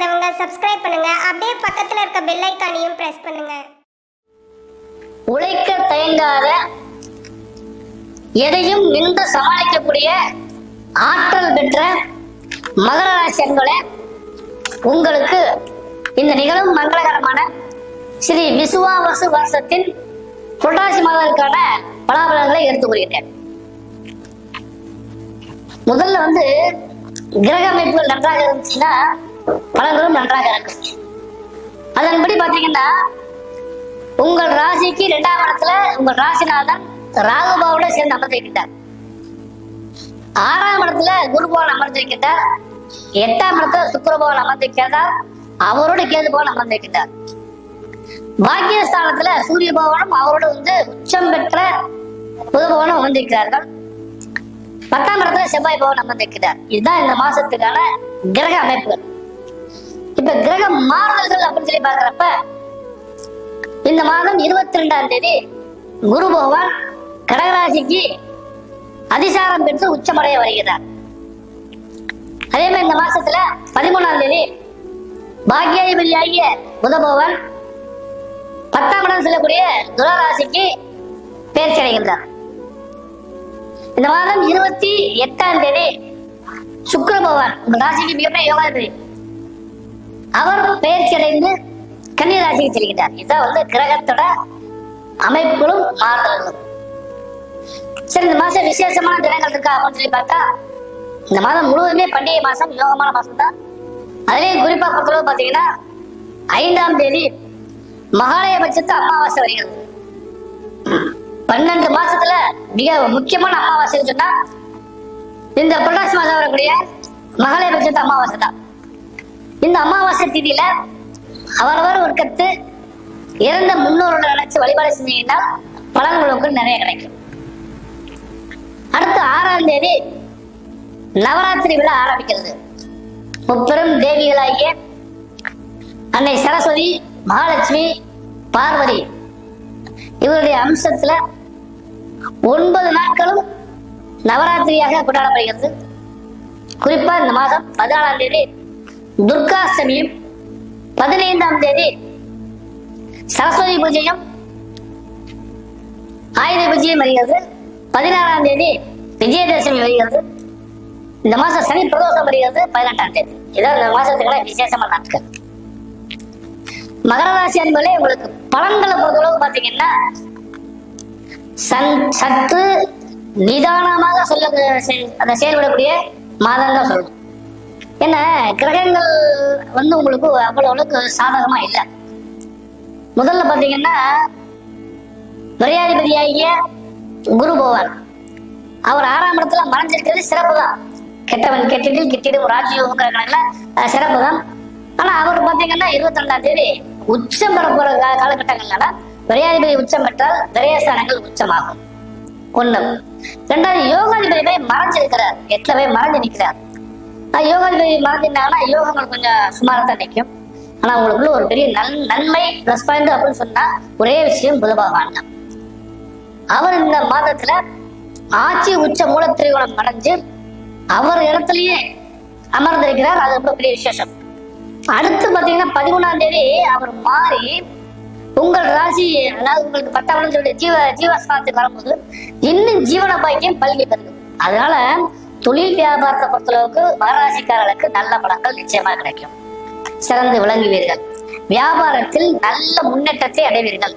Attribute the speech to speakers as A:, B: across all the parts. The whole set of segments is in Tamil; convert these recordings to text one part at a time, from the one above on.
A: சப்ஸ்கிரைப் பண்ணுங்க. அப்படியே பக்கத்துல இருக்க பெல் ஐக்கானையும் பிரஸ் பண்ணுங்க.
B: உழைக்க தயங்காத எதையும் நின்று சமாளிக்கக்கூடிய ஆற்றல் பெற்ற மகர ராசி அன்பர்களே உங்களுக்கு இந்த நிகழும் மங்களகரமான ஸ்ரீ விசுவாவசு வருஷத்தின் புரட்டாசி மாதத்திற்கான பலாபலங்களை எடுத்துக்கொள்கிறேன் முதல்ல வந்து கிரக அமைப்புகள் நன்றாக இருந்துச்சுன்னா பலன்களும் நன்றாக இருக்கும் அதன்படி பாத்தீங்கன்னா உங்கள் ராசிக்கு இரண்டாம் இடத்துல உங்கள் ராசிநாதன் ராகுபாவோட சேர்ந்து அமர்ந்திருக்கின்றார். ஆறாம் இடத்துல குருபவன் அமர்ந்திருக்கின்றார். எட்டாம் இடத்துல சுக்கரபவன் அமர்ந்திருக்கிறார் அவரோட கேது பவன் அமர்ந்திருக்கின்றார். பாக்கியஸ்தானத்துல சூரிய பவனும் அவரோட வந்து உச்சம் பெற்ற புதுபவனும் அமர்ந்திருக்கிறார்கள். பத்தாம் இடத்துல செவ்வாய் பவன் அமர்ந்திருக்கிறார் இதுதான் இந்த மாசத்துக்கான கிரக அமைப்புகள். இப்ப கிரக மாறுதல்கள் அப்படின்னு சொல்லி பாக்குறப்ப இந்த மாதம் இருபத்தி ரெண்டாம் தேதி குரு பகவான் கடகராசிக்கு அதிசாரம் பெற்று உச்சமடைய வருகிறார். அதே மாதிரி இந்த மாசத்துல பதிமூணாம் தேதி பாக்கியாதிபதியாகிய புத பகவான் பத்தாம் இடம் செல்லக்கூடிய துளராசிக்கு பேர்ச்சி அடைகின்றார். இந்த மாதம் இருபத்தி எட்டாம் தேதி சுக்கர பகவான் உங்க ராசிக்கு மிகப்பெரிய யோகாதிபதி. அவர் பெயர்ச்சி அடைந்து கன்னி ராசிக்கு செல்கிறார் இதுதான் வந்து கிரகத்தோட அமைப்புகளும் மாறுதல்களும். சரி இந்த மாசம் விசேஷமான தினங்கள் இருக்கா அப்படின்னு சொல்லி பார்த்தா இந்த மாதம் முழுவதுமே பண்டிகை மாசம் யோகமான மாசம் தான். அதுலயும் குறிப்பா பொறுத்தளவு பாத்தீங்கன்னா ஐந்தாம் தேதி மகாலயபட்சத்து அமாவாசை வருகிறது. பன்னெண்டு மாசத்துல மிக முக்கியமான அமாவாசைன்னு சொன்னா இந்த புரட்டாசி மாதம் வரக்கூடிய மகாலயபட்சத்து அமாவாசை தான். இந்த அமாவாசை திதியில அவரவர் ஒரு கத்து இறந்த முன்னோர்களை நினைச்சு வழிபாடு செஞ்சீங்கன்னா பலன் உங்களுக்கு நிறைய கிடைக்கும். அடுத்து ஆறாம் தேதி நவராத்திரி விழா ஆரம்பிக்கிறது. முப்பெரும் தேவிகளாகிய அன்னை சரஸ்வதி மகாலட்சுமி பார்வதி இவருடைய அம்சத்துல ஒன்பது நாட்களும் நவராத்திரியாக கொண்டாடப்படுகிறது. குறிப்பா இந்த மாதம் பதினாலாம் தேதி துர்காஷ்டமியும் பதினைந்தாம் தேதி சரஸ்வதி பூஜையும் ஆயுத பூஜையும் வருகிறது. பதினாறாம் தேதி விஜயதசமி வருகிறது. இந்த மாசம் சனி பிரதோஷம் வருகிறது பதினெட்டாம் தேதி. இதான் இந்த மாசத்துக்கான விசேஷமான நாட்கள் மகர ராசி அன்பர்களே உங்களுக்கு பலன்களை பொறுத்தளவு பாத்தீங்கன்னா சன் சத்து நிதானமாக சொல்ல செ- அதை செயல்படக்கூடிய மாதம் தான் சொல்லணும். ஏன்னா கிரகங்கள் வந்து உங்களுக்கு அவ்வளவு அளவுக்கு சாதகமா இல்லை. முதல்ல பாத்தீங்கன்னா விரையாதிபதியாகிய குரு பகவான். அவர் ஆறாம் இடத்துல மறைஞ்சிருக்கிறது சிறப்பு தான். கெட்டவன் கெட்டிடும் கிட்டிடும் ராஜயோகங்கிற கணக்குல சிறப்பு தான். ஆனா அவர் பாத்தீங்கன்னா இருபத்தி ரெண்டாம் தேதி உச்சம் பெற போற மரியாதிபதி விரையாதிபதி உச்சம் பெற்றால் விரயஸ்தானங்கள் உச்சமாகும். ஒண்ணு. ரெண்டாவது யோகாதிபதி போய் மறைஞ்சிருக்கிறார். எட்டுல போய் மறைஞ்சு நிற்கிறார் யோகா யோகாதிபதி மறந்துட்டாங்கன்னா உங்களுக்கு கொஞ்சம் சுமாரத்தான் நிற்கும் ஆனா உங்களுக்குள்ள ஒரு பெரிய நன் நன்மை பிளஸ் பாயிண்ட் அப்படின்னு சொன்னா ஒரே விஷயம் புத பகவான் தான். அவர் இந்த மாதத்துல ஆட்சி உச்ச மூல மூலத்திரிகோணம் அடைஞ்சு அவர் இடத்துலயே அமர்ந்திருக்கிறார். அது ரொம்ப பெரிய விசேஷம். அடுத்து பாத்தீங்கன்னா பதிமூணாம் தேதி அவர் மாறி உங்கள் ராசி அதாவது உங்களுக்கு பத்தாம் ஜீவ ஜீவஸ்தானத்துக்கு வரும்போது இன்னும் ஜீவன பாக்கியம் பல்கி பெருகும் அதனால தொழில் வியாபாரத்தை பொறுத்தளவுக்கு மகராசிக்காரர்களுக்கு நல்ல படங்கள் நிச்சயமா கிடைக்கும். சிறந்து விளங்குவீர்கள். வியாபாரத்தில் நல்ல முன்னேற்றத்தை அடைவீர்கள்.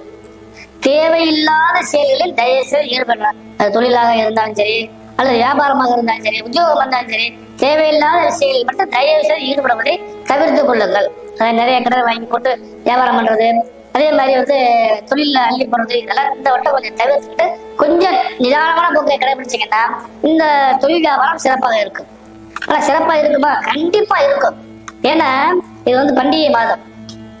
B: தேவையில்லாத செயல்களில் தயவுசெய்து ஈடுபடலாம். அது தொழிலாக இருந்தாலும் சரி அல்லது வியாபாரமாக இருந்தாலும் சரி உத்தியோகம் இருந்தாலும் சரி தேவையில்லாத செயலில் மட்டும் தயவு செய்து ஈடுபடுவதை தவிர்த்து கொள்ளுங்கள். நிறைய கடன் வாங்கி போட்டு வியாபாரம் பண்றது அதே மாதிரி வந்து தொழில அள்ளி போடுறது இதெல்லாம் இந்த வட்டம் கொஞ்சம் தவிர்த்துட்டு கொஞ்சம் நிதானமான போக்கை கடைபிடிச்சீங்கன்னா இந்த தொழில் வியாபாரம் சிறப்பாக இருக்கும். ஆனா சிறப்பா இருக்குமா? கண்டிப்பா இருக்கும். ஏன்னா இது வந்து பண்டிகை மாதம்.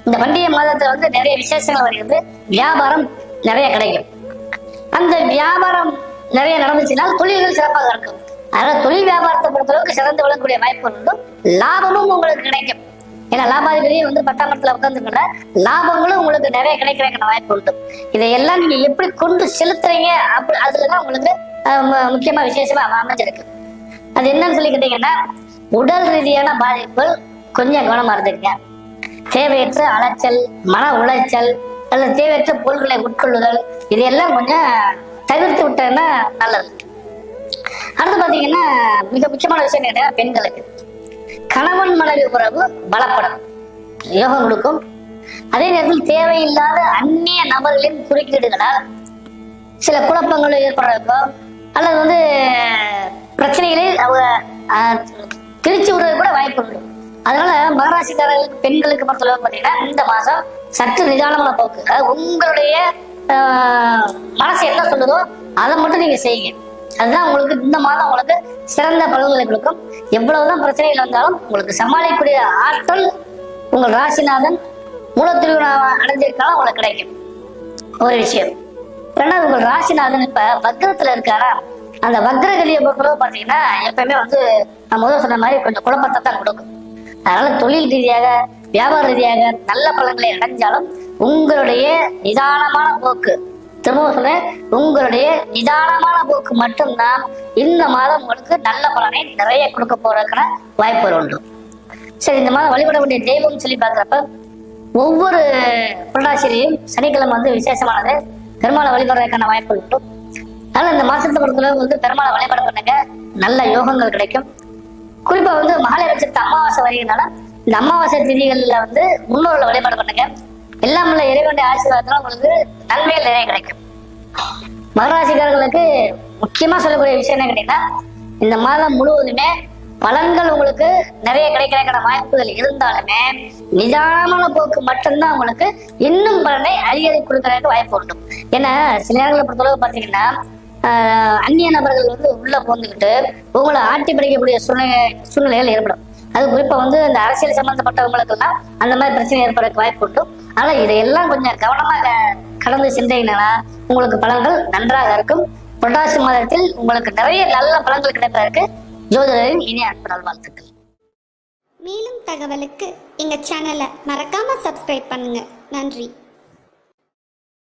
B: இந்த பண்டிகை மாதத்துல வந்து நிறைய விசேஷங்கள் வருகிறது. வியாபாரம் நிறைய கிடைக்கும். அந்த வியாபாரம் நிறைய நடந்துச்சுன்னா தொழில்கள் சிறப்பாக இருக்கும். அதனால தொழில் வியாபாரத்தை பொறுத்தளவுக்கு சிறந்து விளங்கக்கூடிய வாய்ப்பு இருந்தும் லாபமும் உங்களுக்கு கிடைக்கும். ஏன்னா லாபாதிபதியும் வந்து பத்தாம் இடத்துல உட்காந்துருக்கல லாபங்களும் உங்களுக்கு நிறைய கிடைக்கிறதுக்கான வாய்ப்பு உண்டு. இதையெல்லாம் நீங்க எப்படி கொண்டு செலுத்துறீங்க? அப்படி அதுலதான் உங்களுக்கு முக்கியமா விசேஷமா அமைஞ்சிருக்கு. அது என்னன்னு சொல்லி கேட்டீங்கன்னா உடல் ரீதியான பாதிப்புகள் கொஞ்சம் கவனமா இருந்துங்க தேவையற்ற அலைச்சல் மன உளைச்சல் அல்லது தேவையற்ற பொருட்களை உட்கொள்ளுதல் இதையெல்லாம் கொஞ்சம் தவிர்த்து விட்டதுன்னா நல்லது. அடுத்து பாத்தீங்கன்னா மிக முக்கியமான விஷயம் கேட்டீங்கன்னா பெண்களுக்கு. கணவன் மனைவி உறவு பலப்படும். யோகம் கொடுக்கும் அதே நேரத்தில் தேவையில்லாத அந்நிய நபர்களின் குறுக்கீடுகளால் சில குழப்பங்கள் ஏற்படுறதுக்கோ அல்லது வந்து பிரச்சனைகளில் அவங்க ஆஹ், கிழிச்சு விடுறது கூட வாய்ப்பு உண்டு. அதனால மகராசிக்காரர்களுக்கு பெண்களுக்கு பொறுத்தளவு பார்த்தீங்கன்னா இந்த மாசம் சற்று நிதானமான போக்கு அதாவது உங்களுடைய ஆஹ், மனசு என்ன சொல்லுதோ அதை மட்டும் நீங்க செய்யுங்க. அதுதான் உங்களுக்கு இந்த மாதம் உங்களுக்கு சிறந்த பலன்களை கொடுக்கும். எவ்வளவுதான் பிரச்சனைகள் வந்தாலும் உங்களுக்கு சமாளிக்கக்கூடிய ஆற்றல் உங்கள் ராசிநாதன் மூலத்திருவிழா அடைஞ்சிருக்காலும் உங்களுக்கு கிடைக்கும். ஒரு விஷயம். ரெண்டாவது உங்கள் ராசிநாதன் இப்ப வக்ரத்துல இருக்காரா? அந்த வக்ரகலியை பொறுத்தளவு பாத்தீங்கன்னா எப்பயுமே வந்து நான் முதல் சொன்ன மாதிரி கொஞ்சம் குழப்பத்தை தான் கொடுக்கும். அதனால தொழில் ரீதியாக வியாபார ரீதியாக நல்ல பலன்களை அடைஞ்சாலும் உங்களுடைய நிதானமான போக்கு திரும்பவும் சொல்றேன் உங்களுடைய நிதானமான போக்கு மட்டும்தான் இந்த மாதம் உங்களுக்கு நல்ல பலனை நிறைய கொடுக்க போறதுக்கான வாய்ப்புகள் உண்டு. சரி இந்த மாதம் வழிபட வேண்டிய தெய்வம் சொல்லி பார்க்குறப்ப ஒவ்வொரு புரட்டாசிரியும் சனிக்கிழமை வந்து விசேஷமானது பெருமாளை வழிபடுறதுக்கான வாய்ப்பு உண்டு. அதனால இந்த மாசத்தை பொறுத்தளவு வந்து பெருமாளை வழிபாடு பண்ணுங்க. நல்ல யோகங்கள் கிடைக்கும். குறிப்பா வந்து மகளிர் நட்சத்திர அமாவாசை வருகிறதுனால இந்த அமாவாசை திதிகள்ல வந்து முன்னோர்களை வழிபாடு பண்ணுங்க. எல்லாம் உள்ள இறைவனுடைய ஆசீர்வாதத்தினால உங்களுக்கு நன்மைகள் நிறைய கிடைக்கும். மகராசிக்காரர்களுக்கு முக்கியமா சொல்லக்கூடிய விஷயம் என்ன கேட்டீங்கன்னா இந்த மாதம் முழுவதுமே பலன்கள் உங்களுக்கு நிறைய கிடைக்கிறதுக்கான வாய்ப்புகள் இருந்தாலுமே நிதானமான போக்கு மட்டும்தான் உங்களுக்கு இன்னும் பலனை அதிகரித்து கொடுக்கறதுக்கு வாய்ப்பு உண்டு. ஏன்னா சில நேரங்களை பொறுத்தளவு பார்த்தீங்கன்னா ஆஹ், அந்நிய நபர்கள் வந்து உள்ள புகுந்துக்கிட்டு உங்களை ஆட்டி படிக்கக்கூடிய சூழ்நிலை சூழ்நிலைகள் ஏற்படும். அது குறிப்பா வந்து இந்த அரசியல் சம்பந்தப்பட்டவங்களுக்கெல்லாம் அந்த மாதிரி பிரச்சனை ஏற்படுறதுக்கு வாய்ப்பு உண்டு. ஆனா இதையெல்லாம் கொஞ்சம் கவனமாக கடந்து சென்றீங்கன்னா உங்களுக்கு பலன்கள் நன்றாக இருக்கும். புரட்டாசி மாதத்தில் உங்களுக்கு நிறைய நல்ல பலன்கள் கிடைப்பதற்கு ஜோதிடரின் இனிய அன்பு நல்வாழ்த்துக்கள்.
A: மேலும் தகவலுக்கு எங்கள் சேனலை மறக்காமல் சப்ஸ்கிரைப் பண்ணுங்கள் நன்றி.